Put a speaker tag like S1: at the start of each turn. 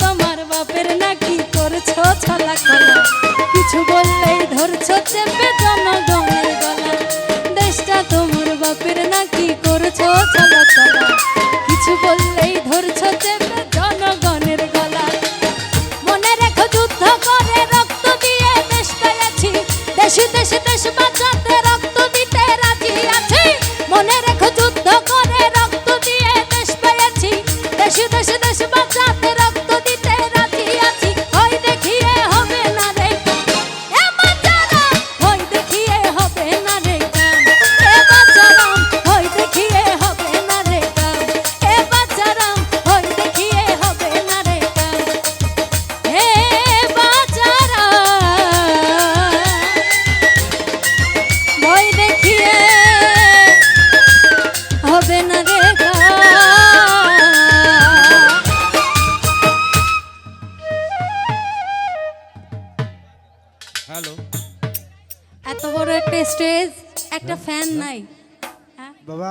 S1: তোমার বাপের নাকি করছ? ছলা কলা। কিছু বললেই ধরছো, চেপে জনগণের গলা। দেশটা তোমার বাপের নাকি করছ? ছলা কলা। কিছু বললেই ধরছো, চেপে জনগণের গলা। মনে রেখো, যুদ্ধ করে রক্ত দিয়ে দেশ পেয়েছি দেশে দেশে দেশ বাঁচাতে হবে না রে
S2: হ্যালো।
S1: এত বড় একটা স্টেজ একটা ফ্যান নাই। হ্যাঁ?
S2: বাবা।